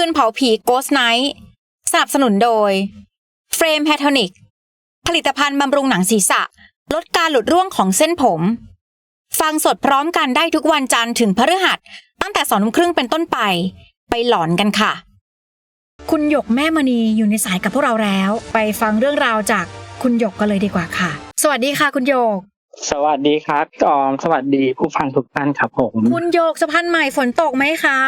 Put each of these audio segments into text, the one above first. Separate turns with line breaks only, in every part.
คืนเผาผี Ghost Night สนับสนุนโดยเฟรมแพทอนิกผลิตภัณฑ์บำรุงหนังศีรษะ ลดการหลุดร่วงของเส้นผม ฟังสดพร้อมกันได้ทุกวันจันทร์ถึงพฤหัส ตั้งแต่สองทุ่มครึ่งเป็นต้นไป ไปหลอนกันค่ะ คุณหยกแม่มณีอยู่ในสายกับพวกเราแล้ว ไปฟังเรื่องราวจากคุณหยกกันเลยดีกว่าค่ะ สวัสดีค่ะคุณหยก
สวัสดีครับพี่ออม สวัสดีผู้ฟังทุกท่านครับผม
คุณหยกสะพานใหม่ฝนตกไหมคะ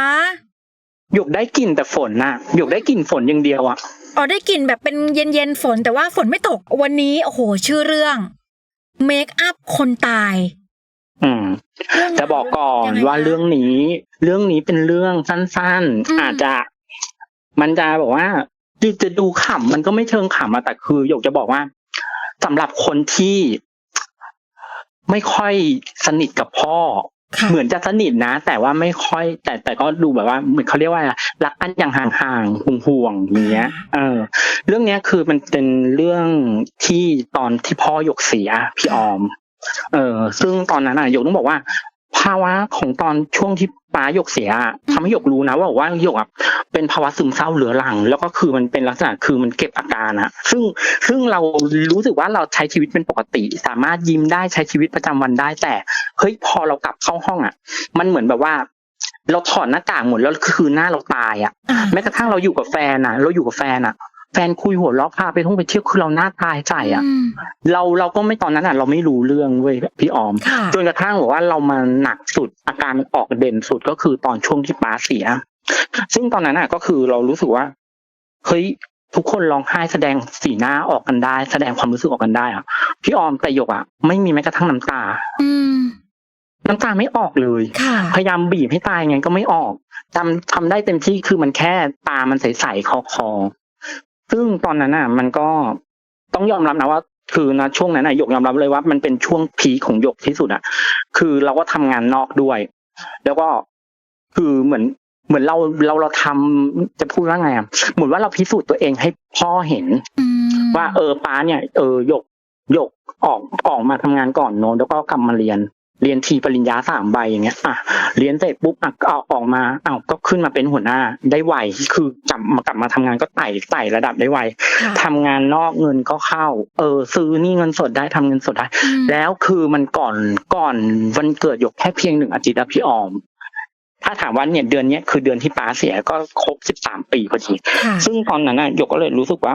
หยกได้กลิ่นแต่ฝนน่ะหยกได้กลิ่นฝนอย่างเดียวอะ
อ๋อได้กลิ่นแบบเป็นเย็นๆฝนแต่ว่าฝนไม่ตกวันนี้โอ้โหชื่อเรื่องเมคอัพคนตาย
อืม
เรื่อง
จะบอกก่อน
ยังไงคะ
ว่าเรื่องนี้ เรื่องนี้เป็นเรื่องสั้น
อืม
ๆอาจจะ มันจะบอกว่าจะจะดูขำมันก็ไม่เชิงขำอะแต่คือหยกจะบอกว่าสำหรับคนที่ไม่ค่อยสนิทกับพ่อ
ค่ะ
เหมือนจะสนิทนะ แต่ว่าไม่ค่อย แต่แต่ก็ดูแบบว่าเหมือนเขาเรียกว่าอะไรรักกันอย่างห่างๆห่วงๆอย่างเงี้ย เออ เรื่องเนี้ยคือมันเป็นเรื่องที่ตอนที่พ่อหยกเสียพี่ออม เออ ซึ่งตอนนั้นอะหยกต้องบอกว่า ภาวะของตอนช่วงที่ป้าหยกเสียอะทำให้หยกรู้นะว่าว่าหยกอะเป็นภาวะซึมเศร้าเหลือหลัง แล้วก็คือมันเป็นลักษณะคือมันเก็บอาการอะซึ่งซึ่งเรารู้สึกว่าเราใช้ชีวิตเป็นปกติ สามารถยิ้มได้ใช้ชีวิตประจำวันได้แต่เฮ้ยพอเรากลับเข้าห้องอะมันเหมือนแบบว่า เราถอดหน้ากากหมดแล้วคือหน้าเราตายอะ
อ่า
แม้กระทั่งเราอยู่กับแฟนอะเราอยู่กับแฟนอะ แฟนคุยหัวเราะพาไปท่องไปเที่ยวคือเราหน้าตายใจอะ
ม
เราเราก็ไม่ตอนนั้นอะเราไม่รู้เรื่องเว้ยพี่ออม
ค่ะ
จนกระทั่งบอกว่าเรามาหนักสุดอาการมันออกเด่นสุดก็คือตอนช่วงที่ป้าเสีย ซึ่งตอนนั้นอะก็คือเรารู้สึกว่าเฮ้ยทุกคนร้องไห้แสดงสีหน้าออกกันได้ แสดงความรู้สึกออกกันได้อะพี่ออมแต่หยกอะไม่มีแม้กระทั่งน้ำตา
อืม
น้ำตาไม่ออกเลย
ค่ะ
พยายามบีบให้ตายไงก็ไม่ออกทำทำได้เต็มที่คือมันแค่ตามันใสๆคอคอๆ ซึ่งตอนนั้นน่ะ มันก็ต้องยอมรับนะว่า คือนะช่วงนั้นน่ะหยกยอมรับเลยว่า มันเป็นช่วงพีคของหยกที่สุดอะ คือเราก็ทำงานนอกด้วย แล้วก็คือเหมือนเหมือนเราเราเราทำจะพูดว่าไงอะเหมือนว่าเราพิสูจน์ตัวเองให้พ่อเห็น
อืม
ว่าเออป้าเนี่ย เออหยกหยกออกออกมาทำงานก่อนโน้นแล้วก็กลับมาเรียน เรียนทีปริญญาสามใบอย่างเงี้ยอะเรียนเสร็จปุ๊บอะก็เอาออกมาอ้าวก็ขึ้นมาเป็นหัวหน้าได้ไวคือกลับมากลับมาทำงานก็ไต่ไต่ระดับได้ไว
ค่ะ
ทำงานนอกเงินก็เข้า เออ ซื้อนี่เงินสดได้ทำเงินสดได้
อืม
แล้วคือมันก่อนก่อนวันเกิดหยกแค่เพียงหนึ่งอาทิตย์อะพี่ออมถ้าถามว่าเนี่ยเดือนเนี้ยคือเดือนที่ป้าเสียก็ครบสิบสามปีพอดี
ค่ะ
ซึ่งตอนนั้นน่ะหยกก็เลยรู้สึกว่า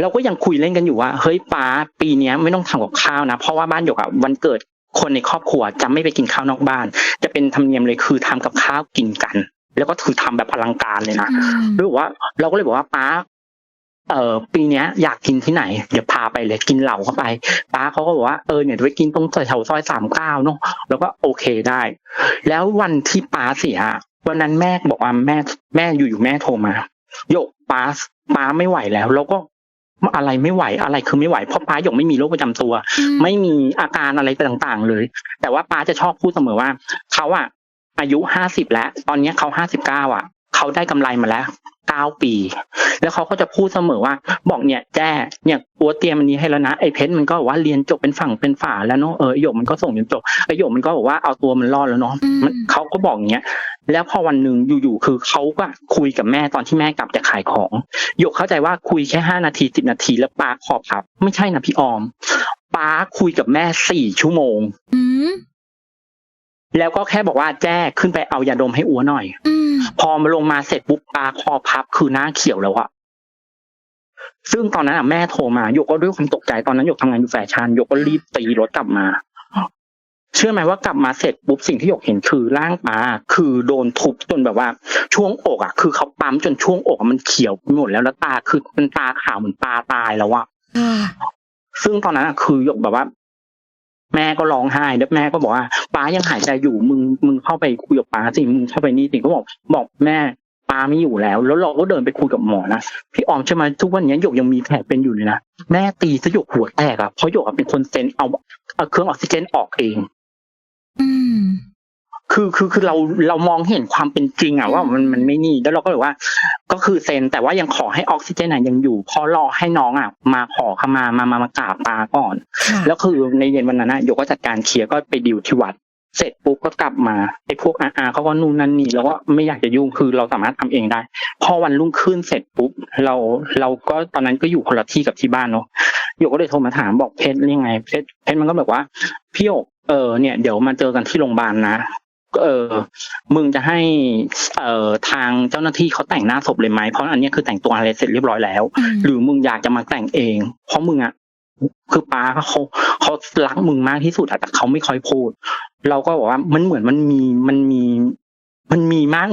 เราก็ยังคุยเล่นกันอยู่ว่าเฮ้ยป้าปีเนี้ยไม่ต้องทำกับข้าวนะ เพราะว่าบ้านหยกอะวันเกิด คนในครอบครัวจะไม่ไปกินข้าวนอกบ้าน จะเป็นธรรมเนียมเลยคือทำกับข้าวกินกัน แล้วก็คือทำแบบอลังการเลยนะ
อืม
รู้บอกว่า เราก็เลยบอกว่าป้าเออปีเนี้ยอยากกินที่ไหน เดี๋ยวพาไปเลยกินเหล่าเข้าไป ป้าเขาก็บอกว่าเออเนี่ยเดี๋ยวไปกินตรงแถวซอยสามเก้าเนาะแล้วก็โอเคได้ แล้ววันที่ป้าเสียวันนั้นแม่บอกว่าแม่แม่อยู่ๆแม่โทรมาโยกป้าป้าไม่ไหวแล้ว แล้วก็ อะไรไม่ไหวอะไรคือไม่ไหวเพราะป้าหยกไม่มีโรคประจำตัว ไม่มีอาการอะไรต่างๆ เลย แต่ว่าป้าจะชอบพูดเสมอว่าเขาอะอายุห้าสิบแล้ว ตอนเนี้ยเขาห้าสิบเก้าอะ เขาได้กำไรมาแล้วเก้าปี แล้วเขาก็จะพูดเสมอว่า บอกเนี่ยแจ้เนี่ยอัวเตรียมอันนี้ให้แล้วนะไอ้เพชรมันก็บอกว่าเรียนจบเป็นฝั่งเป็นฝาแล้วเนาะเออไอ้หยกมันก็ส่งจนจบไอ้หยกมันก็บอกว่าเอาตัวมันรอดแล้วเนาะ
อืม
มันเขาก็บอกอย่างเงี้ยแล้วพอวันหนึ่งอยู่ๆคือเขาก็คุยกับแม่ตอนที่แม่กลับจากขายของหยกเข้าใจว่าคุยแค่ห้านาทีสิบนาทีแล้วป้าขอพับ ไม่ใช่นะพี่ออมป้าคุยกับแม่สี่ชั่วโมง
อืม
แล้วก็แค่บอกว่าแจ้ขึ้นไปเอายาดมให้อัวหน่อย
อืม
พอมาลงมาเสร็จปุ๊บตาคอพับคือหน้าเขียวแล้วอะซึ่งตอนนั้นอะแม่โทรมาหยกก็ด้วยความตกใจตอนนั้นหยกทำงานอยู่แฟชั่นหยกก็รีบตีรถกลับมา เชื่อไหมว่ากลับมาเสร็จปุ๊บสิ่งที่หยกเห็นคือร่างป้าคือโดนทุบจนแบบว่า ช่วงอกอะคือเขาปั๊มจนช่วงอกอะมันเขียวไปหมดแล้วแล้วตาคือเป็นตาขาวเหมือนตาตายแล้วอะ
ค่ะ
ซึ่งตอนนั้นอะคือหยกแบบว่า แม่ก็ร้องไห้แล้วแม่ก็บอกว่าป้ายังหายใจอยู่มึงมึงเข้าไปคุยกับป้าสิมึงเข้าไปนี่สิก็บอก บอกแม่ป้าไม่อยู่แล้ว แล้วเราก็เดินไปคุยกับหมอนะพี่ออมใช่ไหมทุกวันนี้หยกยังมีแผลเป็นอยู่เลยนะแม่ตีซะหยกหัวแตกอะเพราะหยกเป็นคนเซนเอาเอาเครื่องออกซิเจนออกเอง คือคือคือเราเรามองเห็นความเป็นจริงอะว่ามันมันไม่นี่แล้วเราก็เลยว่า ก็คือเซ็นแต่ว่ายังขอให้ออกซิเจนอะยังอยู่เพราะรอให้น้องอะมาขอขมามามามากราบตาก่อน
ค่ะ
แล้วคือในเย็นวันนั้นนะโยกก็จัดการเคลียร์ก็ไปดิวที่วัดเสร็จปุ๊บก็กลับมาไอ้พวกอาอาเขาก็นู่นนั่นนี่แล้วก็ไม่อยากจะยุ่งคือเราสามารถทำเองได้ พอวันรุ่งขึ้นเสร็จปุ๊บเราเราก็ตอนนั้นก็อยู่คนละที่กับที่บ้านเนาะโยกก็เลยโทรมาถามบอกเพชรยังไงเพชรเพชรมันก็แบบว่าพี่โยกเออเนี่ยเดี๋ยวมาเจอกันที่โรงพยาบาลนะ เออมึงจะให้ เอ่อทางเจ้าหน้าที่เขาแต่งหน้าศพเลยไหมเพราะอันเนี้ยคือแต่งตัวอะไรเสร็จเรียบร้อยแล้ว
อืม
หรือมึงอยากจะมาแต่งเอง เพราะมึงอะคือป้าเขาเขารักมึงมากที่สุดอะแต่เขาไม่ค่อยพูด เราก็บอกว่ามันเหมือนมันมีมันมีมันมีมาก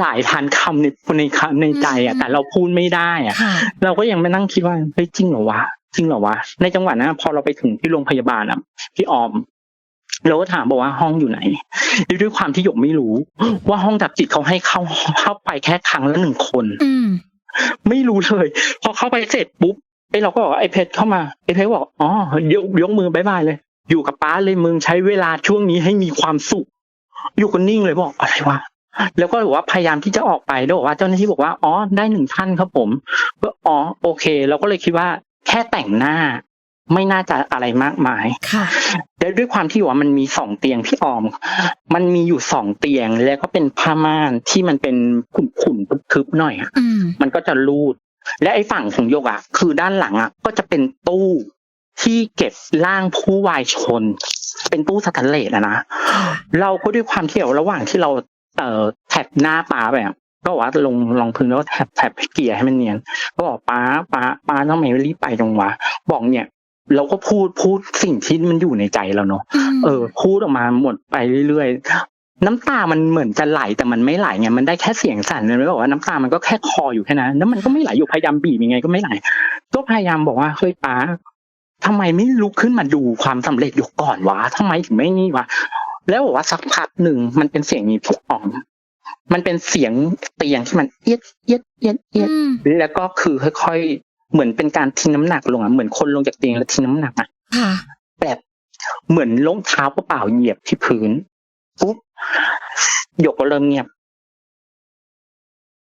หลายพันคำในในคำในใจอะ แต่เราพูดไม่ได้อะ
ค่ะ
เราก็ยังไม่นั่งคิดว่าเฮ้ยจริงเหรอวะจริงเหรอวะในจังหวะนั้นพอเราไปถึงที่โรงพยาบาลอะพี่ออม เราก็ถามบอกว่าห้องอยู่ไหนด้วยความที่หยกไม่รู้ ว่าห้องดับจิตเขาให้เข้าเข้าไปแค่ครั้งละหนึ่งคน
อืม
ไม่รู้เลย พอเข้าไปเสร็จปุ๊บไอ้เราก็บอกว่าไอ้เพชรเข้ามาไอ้เพชรบอกอ๋อยกยกมือบายบายเลย อยู่กับป้าเลยมึงใช้เวลาช่วงนี้ให้มีความสุข อยู่กันนิ่งเลยบอกอะไรวะแล้วก็บอกว่าพยายามที่จะออกไปแล้วบอกว่าเจ้าหน้าที่บอกว่าอ๋อได้หนึ่งท่านครับผมก็อ๋อโอเค เราก็เลยคิดว่าแค่แต่งหน้า ไม่น่าจะอะไรมากมาย
ค่ะ
แล้วด้วยความที่ว่ามันมีสองเตียงพี่ออม มันมีอยู่สองเตียงแล้วก็เป็นผ้าม่านที่มันเป็นขุ่นๆทึบๆหน่อยอะ
อืม
มันก็จะรูด และไอ้ฝั่งของโยกอะ คือด้านหลังอะ ก็จะเป็นตู้ที่เก็บร่างผู้วายชน เป็นตู้สแตนเลสอะนะ
ค่ะ
เราก็ด้วยความที่แบบระหว่างที่เราเอ่อแท็บหน้าป้าไปอะก็บอกว่าลงลองพื้นแล้วก็แท็บแท็บให้เกลี่ยให้มันเนียนก็บอกป้าป้าป้าต้องไม่รีบไปตรงวะบอกเนี่ย เราก็พูดพูดสิ่งที่มันอยู่ในใจเราเนาะ
ม
เออ พูดออกมาหมดไปเรื่อยๆ น้ำตามันเหมือนจะไหลแต่มันไม่ไหลไงมันได้แค่เสียงสั่นเลยไม่บอกว่าน้ำตามันก็แค่คออยู่แค่นั้นแล้วมันก็ไม่ไหลอยู่พยายามบีบยังไงก็ไม่ไหลก็พยายามบอกว่าเฮ้ยป้าทำไมไม่ลุกขึ้นมาดูความสำเร็จอยู่ก่อนวะทำไมถึงไม่นี่วะแล้วบอกว่าสักพักหนึ่งมันเป็นเสียงมีพี่อ๋อมมันเป็นเสียงเตียงที่มันเอียดเอียดเอียดเอียด
อืม
แล้วก็คือค่อยๆ เหมือนเป็นการทิ้งน้ำหนักลงอะเหมือนคนลงจากเตียงแล้วทิ้งน้ำหนักอะ
ค่ะ
แบบเหมือนล้มเท้าเปล่าๆเหยียบที่พื้นปุ๊บหยกก็เริ่มเงียบ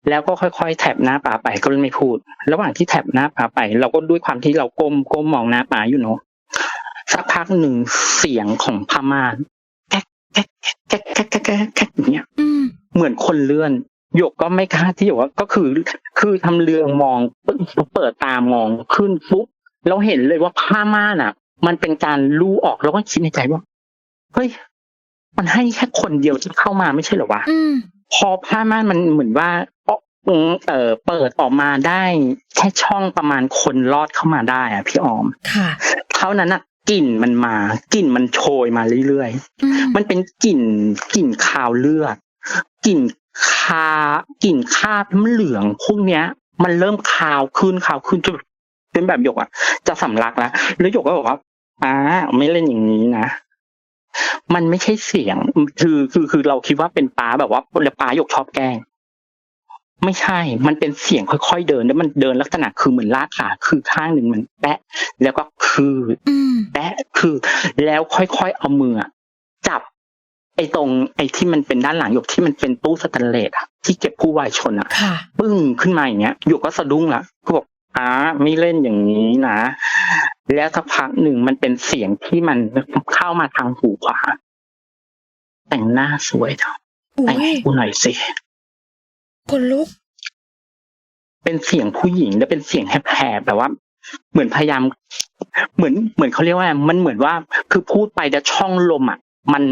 แล้วก็ค่อยๆแถบหน้าป่าไปก็ไม่พูด ระหว่างที่แถบหน้าป่าไป เราก็ด้วยความที่เราก้มก้มมองหน้าป่าอยู่เนาะสักพักหนึ่งเสียงของพม่านแก๊กแก๊กแก๊กแก๊กแก๊กแก๊กแก๊กอย่างเงี้ย
อืม
เหมือนคนเลื่อน หยกก็ไม่กล้าที่จะว่าก็คือ คือทำเรืองมองเปิดตามองขึ้นปุ๊บเราเห็นเลยว่าผ้าม่านอะ มันเป็นการลู่ออกแล้วก็คิดในใจว่าเฮ้ยมันให้แค่คนเดียวที่เข้ามาไม่ใช่เหรอวะ
อืม
พอผ้าม่านมันเหมือนว่าเออเปิดออกมาได้แค่ช่องประมาณคนลอดเข้ามาได้อะพี่ออม
ค่ะ
เท่านั้นอะกลิ่นมันมากลิ่นมันโชยมาเรื่อยๆ
อืม
มันเป็นกลิ่นกลิ่นคาวเลือดกลิ่น คากลิ่นคราบน้ำเหลืองพวกเนี้ย มันเริ่มคาวขึ้นคาวขึ้นจนเป็นแบบหยกอะ จะสำลักแล้วแล้วหยกก็บอกว่าป้าไม่เล่นอย่างนี้นะมันไม่ใช่เสียง คือ คือ คือ เราคิดว่าเป็นป้าแบบว่าแล้วป้าหยกชอบแกล้ง ไม่ใช่ มันเป็นเสียงค่อยๆเดิน แล้วมันเดินลักษณะคือเหมือนลากขา คือข้างหนึ่งมันแปะ แล้วก็คือ
อืม
แปะ คือ แล้วค่อยๆเอามืออะจับไอ้ตรงไอ้ที่มันเป็นด้านหลังหยกที่มันเป็นตู้สแตนเลสอะที่เก็บผู้วายชนอะ
ค่ะ
ปึ้งขึ้นมาอย่างเงี้ยหยกก็สะดุ้งละก็บอกอ้าไม่เล่นอย่างนี้นะ แล้วสักพักหนึ่งมันเป็นเสียงที่มันเข้ามาทางหูขวา แต่งหน้าสวยเถอะ
โอ้
แต่ง
ย
ให้กูหน่อยสิ
คนลุก
เป็นเสียงผู้หญิงและเป็นเสียงแหบๆแบบว่า เหมือนพยายาม เหมือนเหมือนเขาเรียกว่า มันเหมือนว่า คือพูดไปแล้วช่องลมอะ มัน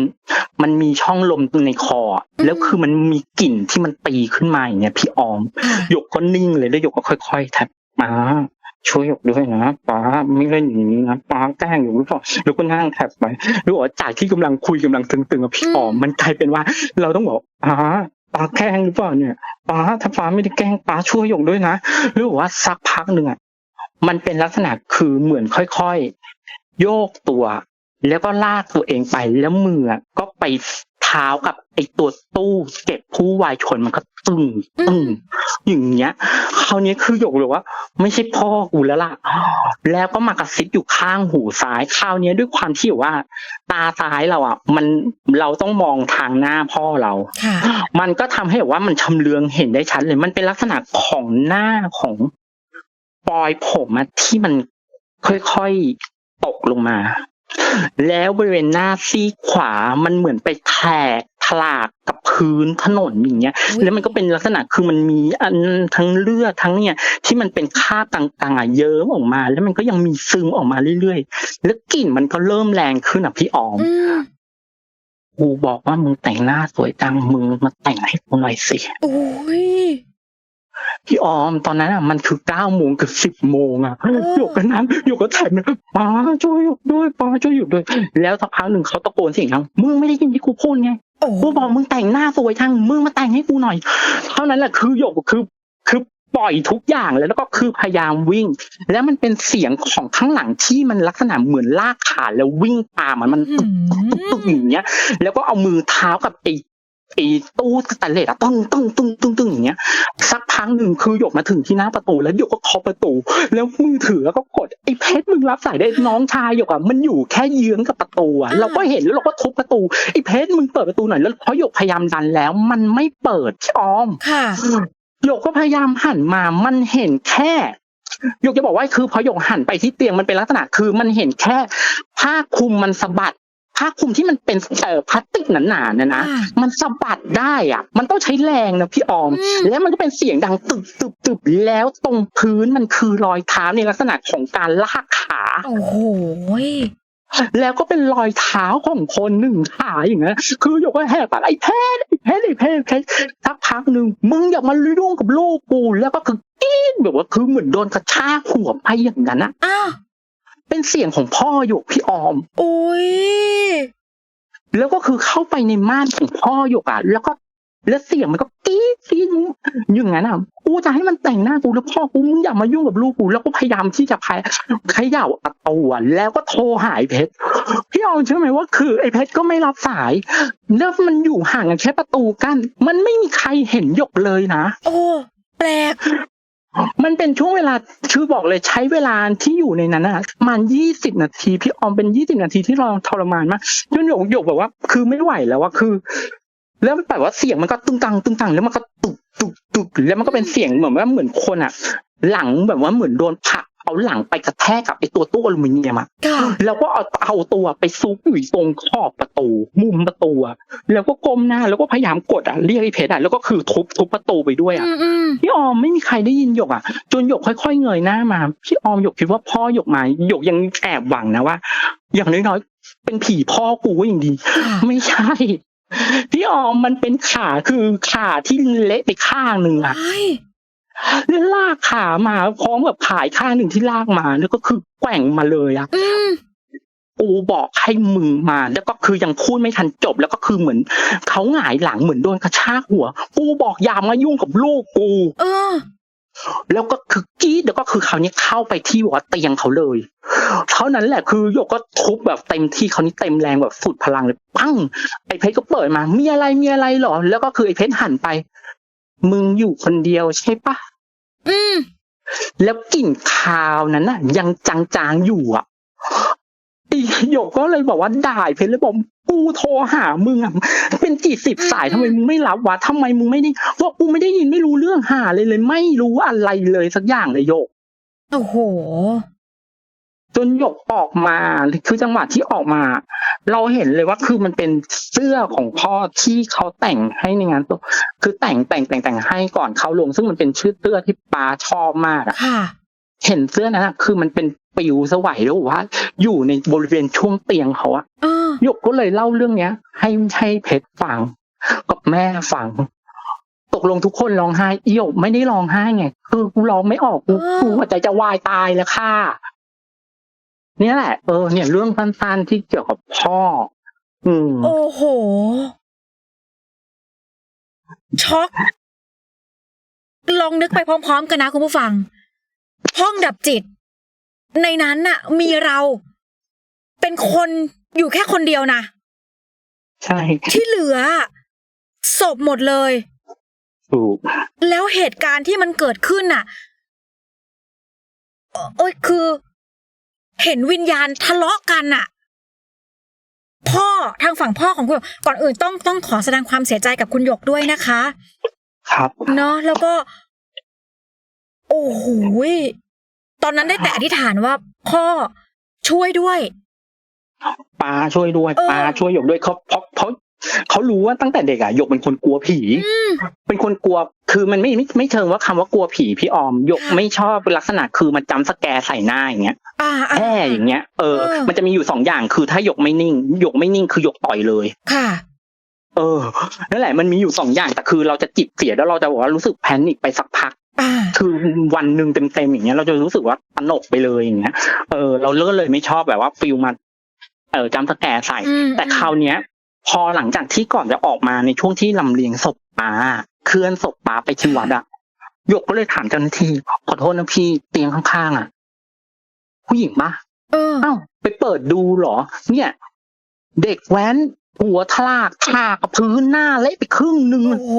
มันมีช่องลมตรงในคออะแล้วคือมันมีกลิ่นที่มันตีขึ้นมาอย่างเงี้ยพี่ออม
ค่ะ
หยกก็นิ่งเลยแล้วหยกก็ค่อยๆแท็บมาช่วยหยกด้วยนะป้าไม่เล่นอย่างนี้นะป้าแกล้งอยู่หรือเปล่าแล้วก็นั่งแท็บไปแล้วบอกว่าจากที่กำลังคุยกำลังตึงๆกับพี่ออมมันกลายเป็นว่า เราต้องบอกป้าป้าแกล้งหรือเปล่าเนี่ยป้าถ้าป้าไม่ได้แกล้งป้าช่วยหยกด้วยนะแล้วบอกว่าสักพักหนึ่งอะมันเป็นลักษณะคือเหมือนค่อยๆ โยกตัว แล้วก็ลากตัวเองไปแล้วมืออะก็ไปเท้ากับไอ้ตัวตู้เก็บผู้วายชนมันก็ตึงตึงอย่างเงี้ยคราวนี้คือหยกเลยว่า ไม่ใช่พ่อกูแล้วล่ะ แล้วก็มากระซิบอยู่ข้างหูซ้ายคราวนี้ด้วยความที่ว่า ตาซ้ายเราอะ มันเราต้องมองทางหน้าพ่อเรา
ค่ะ
มันก็ทำให้แบบว่ามันชำเลืองเห็นได้ชัดเลย มันเป็นลักษณะของหน้าของปลอยผมอะที่มันค่อยๆตกลงมา แล้วบริเวณหน้าซีกขวามันเหมือนไปแทกถลากกับพื้นถนนอย่างเงี้ย
อุ๊ย
แล้วมันก็เป็นลักษณะคือมันมีอันทั้งเลือดทั้งเนี่ย ที่มันเป็นคราบต่างๆอะเยิ้มออกมา แล้วมันก็ยังมีซึมออกมาเรื่อยๆ แล้วกลิ่นมันก็เริ่มแรงขึ้นอะพี่ออม
อืม
กูบอกว่ามึงแต่งหน้าสวยจังมึงมาแต่งให้กูหน่อยสิ
โอ้ย
พี่ออมตอนนั้นอะมันคือเก้าโมงกับสิบโมงอะ
อ
หยกก็นั่งหยกก็ถ่ายมันป้าช่วยหยกด้วยป้าช่วยหยกด้วย แล้วสักพักหนึ่งเขาตะโกนเสียงดังมึงไม่ได้ยินที่กูพูดไง
โอ้
กูบอกมึงแต่งหน้าสวยจังมึงมาแต่งให้กูหน่อย เท่านั้นแหละคือหยกคือคือปล่อยทุกอย่างเลยแล้วก็คือพยายามวิ่ง แล้วมันเป็นเสียงของข้างหลังที่มันลักษณะเหมือนลากขาแล้ววิ่งตามมันมัน
อื
ตึก
ม
ตึกตึกอย่างเงี้ย แล้วก็เอามือเท้ากับไอ้ ไอ้ตู้สแตนเลสอะตึ้งตึ้งตึ้งตึ้งตึ้งอย่างเงี้ยสักพักหนึ่งคือหยกมาถึงที่หน้าประตูแล้วหยกก็เคาะประตู แล้วมือถือแล้วก็กดไอ้เพชรมึงรับสายได้น้องชายหยกอะมันอยู่แค่เยื้องกับประตูอะ
อ่า
เราก็เห็นแล้วเราก็ทุบประตูไอ้เพชรมึงเปิดประตูหน่อยแล้วเพราะหยกพยายามดันแล้ว มันไม่เปิดพี่ออม
ค่ะ
หยกก็พยายามหันมามันเห็นแค่หยกจะบอกว่าคือพอหยกหันไปที่เตียงมันเป็นลักษณะคือมันเห็นแค่ผ้าคลุมมันสะบัด ผ้าคลุมที่มันเป็นเอ่อพลาสติกหนาๆเนี่ยนะ
อ่า
มันสะบัดได้อะ มันต้องใช้แรงนะพี่ออม
อืม
แล้วมันก็เป็นเสียงดังตึบตึบตึบแล้วตรงพื้นมันคือรอยเท้าในลักษณะของการลากขา
โอ้โหย
แล้วก็เป็นรอยเท้าของคนหนึ่งขาอย่างเงี้ยคือหยกก็แหกปากไอ้เพชรไอ้เพชรไอ้เพชรไอ้เพชรสักพักหนึ่งมึงอย่ามายุ่งกับลูกกูแล้วก็คือกรี๊ดแบบว่าคือเหมือนโดนกระชากหัวไปอย่างนั้นอะ
อ้าว
เป็นเสียงของพ่อหยกพี่ออม
โอ้ย
แล้วก็คือเข้าไปในม่านของพ่อหยกอะแล้วก็แล้วเสียงมันก็กรี๊ดกรี๊ดอย่างนั้นอะกูจะให้มันแต่งหน้ากูแล้วพ่อกูมึงอย่ามายุ่งกับลูกกูแล้วก็พยายามที่จะพายเขย่าประตูอะแล้วก็โทรหาไอ้เพชรพี่ออมเชื่อไหมว่าคือไอ้เพชรก็ไม่รับสายแล้วมันอยู่ห่างกันแค่ประตูกันมันไม่มีใครเห็นหยกเลยนะ
โอ้แปลก
มันเป็นช่วงเวลาชื่อบอกเลยใช้เวลาที่อยู่ในนั้นนะประมันยี่สิบนาทีพี่ออมเป็นยี่สิบนาทีที่เราทรมานมากจนหยกหยกแบบว่า คือไม่ไหวแล้วว่าคือ แล้วมันแบบว่าเสียงมันก็ตึงตังตึงตังแล้วมันก็ตุกตุกตุกแล้วมันก็เป็นเสียงเหมือนว่าเหมือนคนอะ หลังแบบว่าเหมือนโดนผัก เอาหลังไปกระแทกกับไอ้ตัวตู้อลูมิเนียมอะ
ค่ะ
แล้วก็เอาเอาตัวไปซุกอยู่ตรงขอบประตู มุมประตูอะแล้วก็ก้มหน้าแล้วก็พยายามกดอะเรียกไอ้เพชรอะแล้วก็คือทุบทุบประตูไปด้วยอะ
อืมอืม
พี่ออมไม่มีใครได้ยินหยกอะจนหยกค่อย ๆ เงยหน้ามาพี่ออมหยกคิดว่าพ่อหยกมาหยกยังแอบหวังนะว่า อย่างน้อยๆเป็นผีพ่อกูก็ยังดี
ค่ะ
ไม่ใช่พี่ออมมันเป็นขาคือขาที่เละไปข้างหนึ่งอะ
ไอ้
แล้วลากขามาพร้อมกับขายข้างหนึ่งที่ลากมา แล้วก็คือแกว่งมาเลยอะ
อืม
กูบอกให้มึงมา แล้วก็คือยังพูดไม่ทันจบ แล้วก็คือเหมือนเขาหงายหลังเหมือนโดนกระชากหัว กูบอกอย่ามายุ่งกับลูกกู
เออ
แล้วก็คือกรีดแล้วก็คือคราวนี้เข้าไปที่หัวเตียงเขาเลย เท่านั้นแหละคือหยกก็ทุบแบบเต็มที่เขาวนี้เต็มแรงแบบสุดพลังเลย ปั้งไอ้เพชรก็เปิดมา มีอะไรมีอะไรเหรอ แล้วก็คือไอ้เพชรหันไป มึงอยู่คนเดียวใช่ปะ
อืม
แล้วกลิ่นคาวนั้นน่ะ ยังจางๆอยู่อะไอ้หยกก็เลยบอกว่าด่าไอ้เพชรเลยบอกกูโทรหามึงอะเป็นกี่สิบสายทำไมมึงไม่รับวะทำไมมึงไม่ได้ว่ากูไม่ได้ยินไม่รู้เรื่องหาเลยเลย ไม่รู้อะไรเลยสักอย่างเลยโยก
โอ้โห
จ นหยกออกมาคือจังหวะที่ออกมา เราเห็นเลยว่าคือมันเป็นเสื้อของพ่อที่เขาแต่งให้ในงานตัวคือแต่งแต่งแต่งแต่งให้ก่อนเขาลง ซึ่งมันเป็นชื่อเสื้อที่ปาชอบมากอะ
ค่ะ
เห็นเสื้อนั้นอะคือมันเป็นปิวสวัยแล้วว่า อยู่ในบริเวณช่วงเตียงเขาอะ
เออ
หยกก็เลยเล่าเรื่องเนี้ย ให้ให้เพชรฟังกับแม่ฟังตกลงทุกคนร้องไห้อีหยกไม่ได้ร้องไห้ไงคือกูร้องไม่ออกกูกูหัวใจจะวายตายแล้วค่ะ เนี่ยแหละ เออ เนี่ยเรื่องสั้นๆที่เกี่ยวกับพ่อ อืม
โอ้โห ช็อก ลองนึกไปพร้อมๆ กันนะคุณผู้ฟัง ห้องดับจิต ในนั้นน่ะ มีเรา เป็นคนอยู่แค่คนเดียวนะ
ใช่
ที่เหลือศพหมดเลย
ถูก
แล้วเหตุการณ์ที่มันเกิดขึ้นน่ะเอ่อโอ้ยคือ เห็นวิญญาณทะเลาะกันน่ะพ่อทางฝั่งพ่อของคุณหยกก่อนอื่นต้องต้องขอแสดงความเสียใจกับคุณหยกด้วยนะคะ
ครับ
เนาะแล้วก็ โอ้โหยตอนนั้นได้แต่อธิษฐานว่า พ่อช่วยด้วย
ป้าช่วยด้วย
เออ
ป้าช่วยหยกด้วยเขาเพราะเพราะ เขารู้ว่าตั้งแต่เด็กอะหยกเป็นคนกลัวผี
อืม
เป็นคนกลัวคือมันไม่ไม่ไม่เชิงว่าคำว่ากลัวผีพี่ออมหยก
ค่ะ
ไม่ชอบลักษณะคือมันจำสแกร์ใส่หน้าอย่างเงี้ย
อ่าอ่า
แค่อย่างเงี้ยเออ
เออ
มันจะมีอยู่สองอย่างคือถ้าหยกไม่นิ่งหยกไม่นิ่งคือหยกต่อยเลย
ค่ะ
เออนั่นแหละมันมีอยู่สองอย่างแต่คือเราจะจิตเสียแล้วเราจะบอกว่ารู้สึกแพนิคไปสักพัก
อ่า
คือวันหนึ่งเต็มๆอย่างเงี้ยเราจะรู้สึกว่าตนกไปเลยอย่างเงี้ยเออเราเลิกเลยไม่ชอบแบบว่าฟิลมาเออจำสแกร์ใส่
อืม
แต่คราวเนี้ย พอหลังจากที่ก่อนจะออกมาในช่วงที่ลำเลียงศพป้าเคลื่อนศพป้าไปที่วัดอะหยกก็เลยถามเจ้าหน้าที่ขอโทษนะพี่เตียงข้างๆอะผู้หญิงปะ
เออ
เอ้าไปเปิดดูเหรอ เนี่ย เด็กแว้นหัวทลากทากับพื้นหน้าเละไปครึ่งหนึ่ง
โอ้โห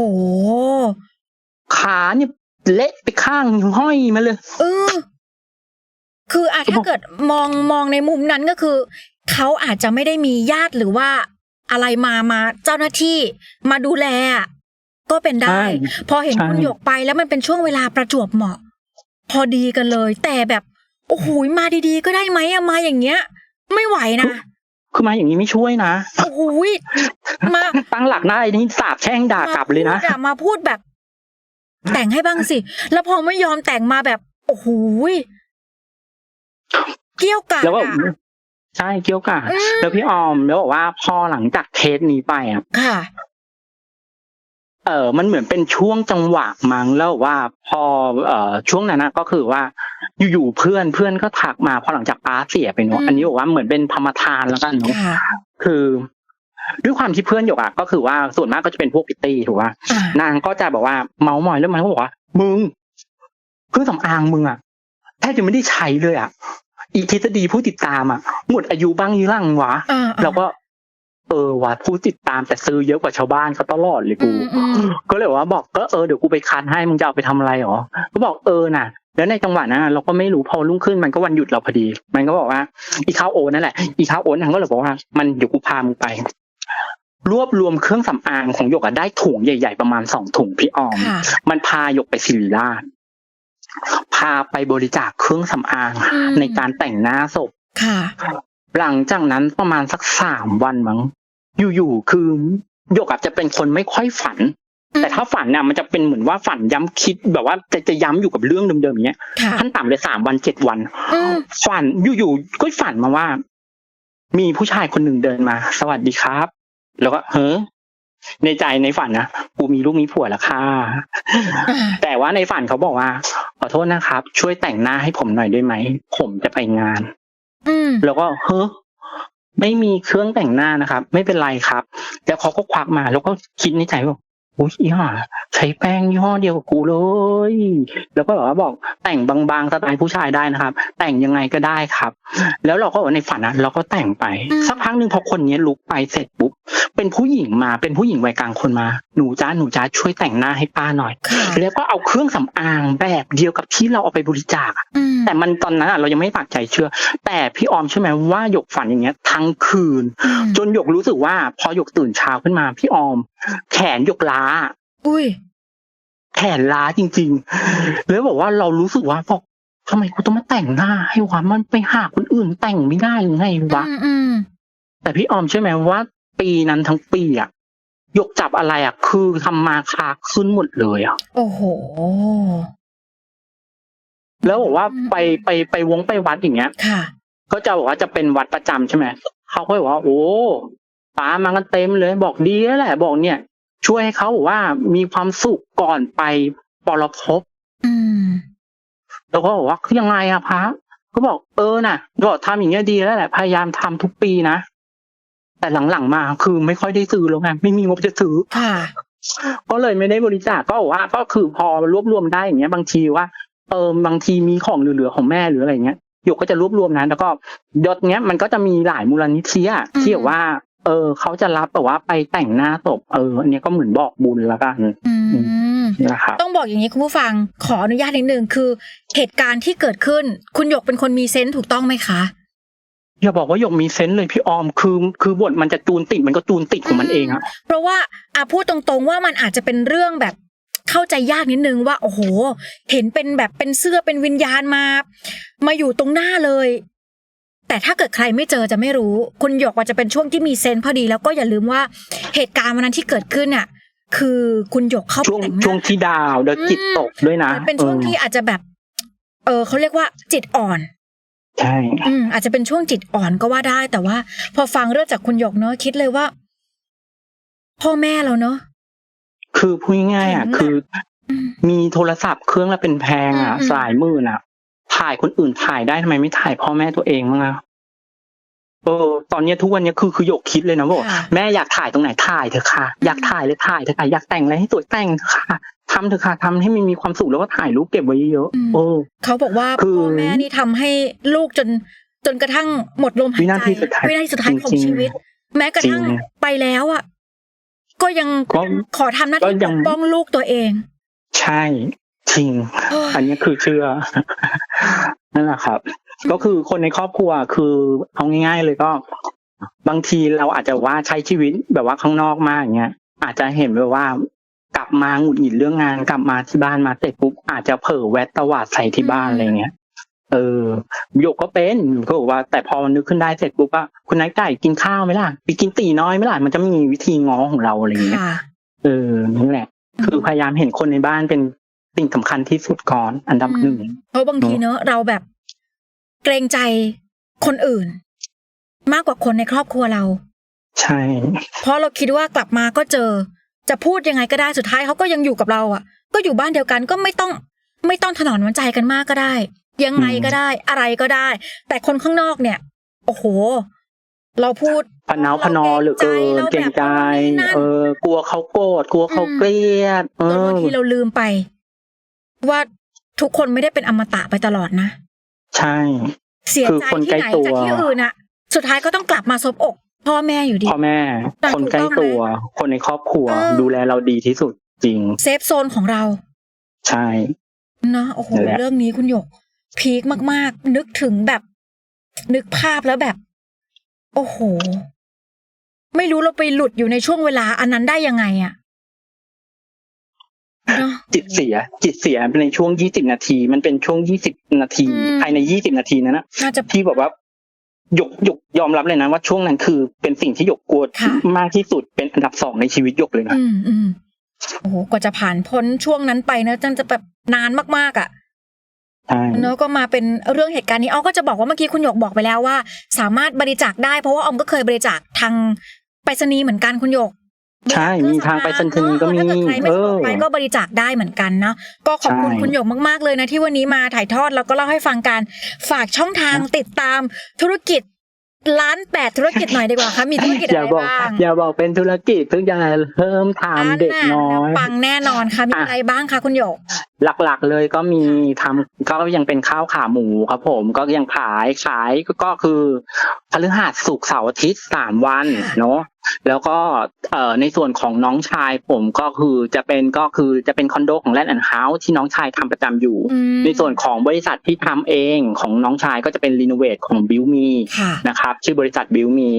ขาเนี่ยเละไปข้างห้อยมาเลย
เออ คืออาถ้าเกิดมองมองในมุมนั้นก็คือ เขาอาจจะไม่ได้มีญาติหรือว่า อะไรมามาเจ้าหน้าที่มาดูแลอะก็เป็นได้
ใช่
พอเห็น
ใช่
คุณหยกไปแล้วมันเป็นช่วงเวลาประจวบเหมาะ พอดีกันเลย แต่แบบโอ้โหมาดีๆ ก็ได้ไหมอะมาอย่างเงี้ย ไม่ไหวนะ
คือมาอย่างนี้ไม่ช่วยนะ
โอ้โหมา
ตั้งหลักได้นี่สาบแช่งด่ากลับเลยนะ
มาพูดอมาพูดแบบ แต่งให้บ้างสิ แล้วพอไม่ยอมแต่งมาแบบ โอ้โหเกี้ยวกาด
แล้วก็
อะ
ใช่เกี่ยวกับ
อืม
แล้วพี่ออมแล้วบอกว่าพอหลังจากเคสนี้ไปอะ
ค่ะ
เออมันเหมือนเป็นช่วงจังหวะมั้งแล้วว่าพอเอ่อช่วงนั้นนะก็คือว่าอยู่ๆเพื่อนเพื่อนก็ทักมาพอหลังจากป้าเสียไปเน
อื
อะ
ม
อันนี้บอกว่าเหมือนเป็นธรรมทานแล้วกันเนอะ
ค่ะ
คือ ด้วยความที่เพื่อนหยกอะก็คือว่าส่วนมากก็จะเป็นพวกพิตตี้ถูกป่ะ
อะ
นางก็จะบอกว่าเมาส์มอยแล้วมันก็บอกว่ามึงเครื่องสำอางมึงอะแทบจะไม่ได้ใช้เลยอะ อีทฤษฎีผู้ติดตามอะ หมดอายุบ้างยี่ลั่งวะ
อ่า
เราก็ เออว่ะผู้ติดตามแต่ซื้อเยอะกว่าชาวบ้านเขาตลอดเลย
อื
กู
มอืม
ก็เลยว่าบอกก็เออเดี๋ยวกูไปคันให้มึงจะเอาไปทำอะไรหรอก็บอกเออน่ะ แล้วในจังหวะนั้นเราก็ไม่รู้พอรุ่งขึ้นมันก็วันหยุดเราพอดี มันก็บอกว่า อีข้าวโอนนั่นแหละอีข้าวโอนนางก็เลยบอกว่ามันเดี๋ยวกูพามึงไปรวบรวมเครื่องสำอางของหยกอะได้ถุงใหญ่ ๆ ประมาณสองถุงพี่ออม
ค่ะ
มันพาหยกไปศิริราช พาไปบริจาคเครื่องสำอาง
อืม
ในการแต่งหน้าศพ
ค่ะ
หลังจากนั้นประมาณสักสามวันมั้งอยู่ๆคือหยกอาจจะเป็นคนไม่ค่อยฝัน
อืม
แต่ถ้าฝันน่ะมันจะเป็นเหมือนว่าฝันย้ำคิดแบบว่าจะจะย้ำอยู่กับเรื่องเดิมๆอย่างเงี้ย
ค่ะ
ขั้นต่ำเลยสามวันเจ็ดวัน
อืม
ฝันอยู่ๆก็ฝันมาว่า มีผู้ชายคนหนึ่งเดินมา สวัสดีครับ แล้วก็เฮ้อ ในใจในฝันนะกูมีลูกมีผัวแล้วค่ะ
อ่า
แต่ว่าในฝันเขาบอกว่า ขอโทษนะครับ ช่วยแต่งหน้าให้ผมหน่อยได้ไหม ผมจะไปงาน
อืม
แล้วก็เฮ้อไม่มีเครื่องแต่งหน้านะครับ ไม่เป็นไรครับ แล้วเขาก็ควักมา แล้วก็คิดในใจว่าโอ้ยอีห่าใช้แป้งยี่ห้อเดียวกับกูเลย แล้วก็แบบว่าบอกแต่งบางๆสไตล์ผู้ชายได้นะครับ แต่งยังไงก็ได้ครับ แล้วเราก็บอกว่าในฝันนะเราก็แต่งไป
อืม
สักพักหนึ่งพอคนนี้ลุกไปเสร็จปุ๊บเป็นผู้หญิงมาเป็นผู้หญิงวัยกลางคนมา หนูจ้าหนูจ้าช่วยแต่งหน้าให้ป้าหน่อย
ค่ะ
แล้วก็เอาเครื่องสำอางแบบเดียวกับที่เราเอาไปบริจาคอะ
อืม
แต่มันตอนนั้นอะเรายังไม่ปักใจเชื่อ แต่พี่ออมใช่อไหมว่าหยกฝันอย่างเงี้ย ทั้งคืน
อืม
จนหยกรู้สึกว่าพอหยกตื่นเช้าขึ้นมาพี่ออม แขนหยกล้า
อุ้ย
แขนล้าจริง ๆ แล้วบอกว่าเรารู้สึกว่าบอกทำไมกูต้องมาแต่งหน้า ให้วะมันไปหาคนอื่นแต่งไม่ได้หรือไงวะ
อืมอืม
แต่พี่ออมใช่อไหมว่า ปีนั้นทั้งปีอะหยกจับอะไรอะคือทำมาคาขึ้นหมดเลยอะ
โอ้โห
แล้วบอกว่า
อืม
ไปไปไปวงไปวัดอย่างเงี้ย
ค่ะ
ก็จะบอกว่าจะเป็นวัดประจำใช่ไหมเขาก็บอกว่า โอ้ป้ามากันเต็มเลย บอกดีแล้วแหละ บอกเนี่ย ช่วยให้เขาบอกว่ามีความสุขก่อนไปปรภพ
อืม
แล้วก็บอกว่าคือยังไงอะพระก็บอกเออน่ะบอกทำอย่างเงี้ยดีแล้วแหละพยายามทำทุกปีนะแต่หลังๆมาคือไม่ค่อยได้ซื้อแล้วไงไม่มีงบจะซื้อ
ค่ะ
ก็เลยไม่ได้บริจาคก็บอกว่า ก็คือพอรวบรวมได้อย่างเงี้ย บางทีว่าเออบางทีมีของเหลือๆของแม่หรืออะไรเงี้ยหยกก็จะรวบรวมนะแล้วก็ยศเนี้ยมันก็จะมีหลายมูลนิธิอะ
อืม
ที่แบบว่า เออเขาจะรับแบบว่าไปแต่งหน้าศพเอออันเนี้ยก็เหมือนบอกบุญแล้วกัน
อืม
นะครับ
ต้องบอกอย่างนี้คุณผู้ฟังขออนุญาตนิดนึงคือ เหตุการณ์ที่เกิดขึ้น คุณหยกเป็นคนมีเซนส์ถูกต้องไหมคะ
อย่าบอกว่าหยกมีเซนส์เลยพี่ออมคือ คือบทมันจะจูนติดมันก็จูนติดของมันเองอะ
เพราะว่าอะพูดตรงๆว่ามันอาจจะเป็นเรื่องแบบเข้าใจยากนิดนึงว่าโอ้โห เห็นเป็นแบบเป็นเสื้อเป็นวิญญาณมา มาอยู่ตรงหน้าเลย แต่ถ้าเกิดใครไม่เจอจะไม่รู้ คุณหยกว่าจะเป็นช่วงที่มีเซนส์พอดี แล้วก็อย่าลืมว่าเหตุการณ์วันนั้นที่เกิดขึ้นน่ะคือคุณหยกเข้าไป
ช่วง
แต่งหน้า
ช่วงที่ดาวแล้วจิตตกด้วยนะ
มันเป็นช่วงที่อาจจะแบบ เออเขาเรียกว่าจิตอ่อน
ใช่
อืมอาจจะเป็นช่วงจิตอ่อนก็ว่าได้ แต่ว่า พอฟังเรื่องจากคุณหยกเนอะคิดเลยว่า พ่อแม่เราเนอะ
คือพูดง่ายๆอะ
ถึงอะ
คือ
อืม
มีโทรศัพท์เครื่องละเป็นแพงอะ
อืมอืม
สายหมื่นอะ ถ่ายคนอื่นถ่ายได้ทำไมไม่ถ่ายพ่อแม่ตัวเองมั้งอะเออตอนเนี้ยทุกวันเนี้ยคือคือหยกคิดเลยนะว่า
ค่ะ
แม่อยากถ่ายตรงไหนถ่ายเถอะค่ะ อยากถ่ายเลยถ่ายเถอะค่ะอยากแต่งอะไรให้สวยแต่งเถอะค่ะทำเถอะค่ะทำให้มันมีความสุขแล้วก็ถ่ายรูปเก็บไว้เยอะ
อืม
ๆโอ้
เขาบอกว่า
คือ
พ่อแม่นี่ทำให้ลูกจนจนกระทั่งหมดลมหาย
วิ
ใจ
นาทีสุดท้าย
วินาทีสุดท้ายของ
จริงๆ
ชีวิต แม้กระทั่ง
จริง
ไปแล้วอะก็ยัง
ก็
ขอทำหน้า
ก็
ที่
ยั
ป
ง
กป้องลูกตัวเอง
ใช่จริง
โอ้ย
อันนี้คือเชื่อ นั่นแหละครับ ก็คือคนในครอบครัวคือเอาง่าย ๆ เลยก็ บางทีเราอาจจะว่าใช้ชีวิตแบบว่าข้างนอกมากอย่างเงี้ย อาจจะเห็นแบบว่ากลับมาหงุดหงิดเรื่องงานกลับมาที่บ้านมาเสร็จปุ๊บอาจจะเผลอแวะตวาดใส่ที่บ้านอะไรเงี้ยเออหยกก็เป็นก็บอกว่า แต่พอนึกขึ้นได้เสร็จปุ๊บว่าคุณนายไก่กินข้าวไหมล่ะไปกินตีน้อยไหมล่ะมันจะมีวิธีง้อของเราอะไรเงี้ย
ค่ะ
เออนั่นแหละ คือพยายามเห็นคนในบ้านเป็น สิ่งสำคัญที่สุดก่อนอันดับหนึ่ง
เพราะบางทีเนอะเราแบบเกรงใจคนอื่น มากกว่าคนในครอบครัวเรา
ใช่
เพราะเราคิดว่ากลับมาก็เจอ จะพูดยังไงก็ได้สุดท้ายเขาก็ยังอยู่กับเราอะ ก็อยู่บ้านเดียวกันก็ไม่ต้อง ไม่ต้องถนอมน้ำใจกันมากก็ได้ ยังไงก็ได้ อะไรก็ได้ แต่คนข้างนอกเนี่ย โอ้โห เราพูด
พะเนาพะนอเหรือเกิน
เรา
เก
เก
ร
รงง
ใจ
ใจเราแบบ
เออกลัวเขาโกรธกลัวเขา
อืม
เกลียดเอ
จน
อบา
งทีเราลืมไป ว่าทุกคนไม่ได้เป็นอมตะไปตลอดนะ
ใช่
เสีย
คือ
ใจ
คน
ที่ไหน
ใกล้ตัว
จากที่อื่นอะสุดท้ายก็ต้องกลับมาซบอกพ่อแม่อยู่ดี
พ่อแม่
แต่
คนใกล้
ถูกต้องไหม
ตัว คนในครอบครัว
เออ
ดูแลเราดีที่สุดจริง
เซฟโซนของเรา
ใช่
เนาะโอ้โห
นั่นแหละ
เรื่องนี้คุณหยก พีคมากๆ นึกถึงแบบ นึกภาพแล้วแบบ โอ้โห ไม่รู้เราไปหลุดอยู่ในช่วงเวลาอันนั้นได้ยังไงอะเนาะ
จิตเสีย จิตเสียในช่วงยี่สิบนาที มันเป็นช่วงยี่สิบนาที
อืม
ภายในยี่สิบนาทีนั้นนะ
น่าจะ
ที่แบบว่าหยกหยกยอมรับเลยนะว่าช่วงนั้นคือเป็นสิ่งที่หยกกลัว
ค่ะ
มากที่สุดเป็นอันดับสองในชีวิตหยกเลยนะ
อืมอืมโอ้โหกว่าจะผ่านพ้นช่วงนั้นไปเนอะจนจะแบบนานมากๆอะ
ใช่
เนอะก็มาเป็นเรื่องเหตุการณ์นี้อ้อมก็จะบอกว่าเมื่อกี้คุณหยกบอกไปแล้วว่า สามารถบริจาคได้เพราะว่าออมก็เคยบริจาคทางไปรษณีย์เหมือนกันคุณหยก
ใช่ มีทางไปสนีย์ก็มี
ถ้าเกิดใครไม่
เอ
สะดว
อ
กไปก็บริจาคได้เหมือนกันเนาะ ก็ขอบคุณ
ใช่
คุณหยกมาก ๆ เลยนะ ที่วันนี้มาถ่ายทอดแล้วก็เล่าให้ฟังกัน ฝากช่องทางติดตามธุรกิจล้านแปดธุรกิจหน่อยดีกว่าค่ะมีธุรกิจ
อ
อะ
ย่า
ไร
บอก
บ้าง
อย่าบอกเป็นธุรกิจเพิ่งจะเริ่มทำเด็กน้อย
ปังแน่นอนค่ะมี
อะ
อะไรบ้างคะคุณหยก
หลักๆเลยก็มีทำก็ยังเป็นข้าวขาหมูครับผมก็ยังขายขายก็คือพฤหัสศุกร์เสาร์อาทิตย์สามวันเนาะ แล้วก็เอ่อในส่วนของน้องชายผมก็คือจะเป็นก็คือจะเป็นคอนโดของแลนด์แอนด์เฮาส์ที่น้องชายทำประจำอยู่
อืม
ในส่วนของบริษัทที่ทำเองของน้องชายก็จะเป็นรีโนเวทของบิวมี
ค่ะ
นะครับชื่อบริษัทบิวมี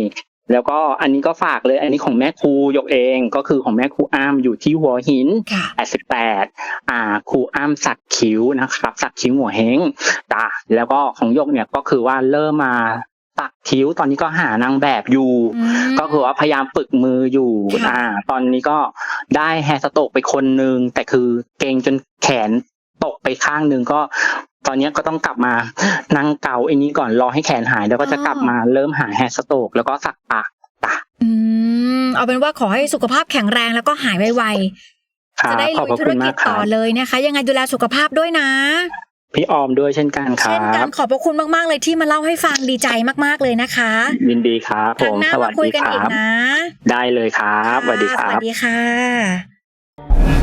แล้วก็อันนี้ก็ฝากเลยอันนี้ของแม่ครูยกเองก็คือของแม่ครูอ้ามอยู่ที่หัวหิน
ค่ะ
88 อ่าครูอ้ามสักคิ้วนะครับ สักคิ้วหัวเฮงจ้ะแล้วก็ของยกเนี่ยก็คือว่าเริ่มมา สักคิ้วตอนนี้ก็หานางแบบอยู่
อืม
ก็คือว่าพยายามฝึกมืออยู่
ค่ะ
อ่า ตอนนี้ก็ได้แฮร์สโตกไปคนหนึ่งแต่คือเกรงจนแขนตกไปข้างหนึ่งก็ ตอนนี้ก็ต้องกลับมานั่งเกาไอ้นี้ก่อนรอให้แขนหายแล้วก็จะกลับมาเริ่มหาแฮร์สโตกแล้วก็สักปากจ้ะ
อืมเอาเป็นว่าขอให้สุขภาพแข็งแรงแล้วก็หายไว
ค
ๆ
รั
จะ
บ
ได้
ขอบ
ลุย
พระ
ธุ
คุ
ร
ณ
กิ
มา
จ
กค
ต่อ
รับ
เลยนะคะ ยังไงดูแลสุขภาพด้วยนะ
พี่ออมด้วยเช่นกันค
เช่
รั
นกัน
บ
ขอบพระคุณมาก ๆ เลยที่มาเล่าให้ฟังดีใจมาก ๆ เลยนะคะ
ยินดีครับ
ค
ผ
รั้ง
ม
หน้า
สวั
มา
ส
คุย
ดี
กัน
ค
อี
รั
ก
บ
นะ
ได้เลยครับสวัสดีครั
ส
บ
วัสดีค่ะ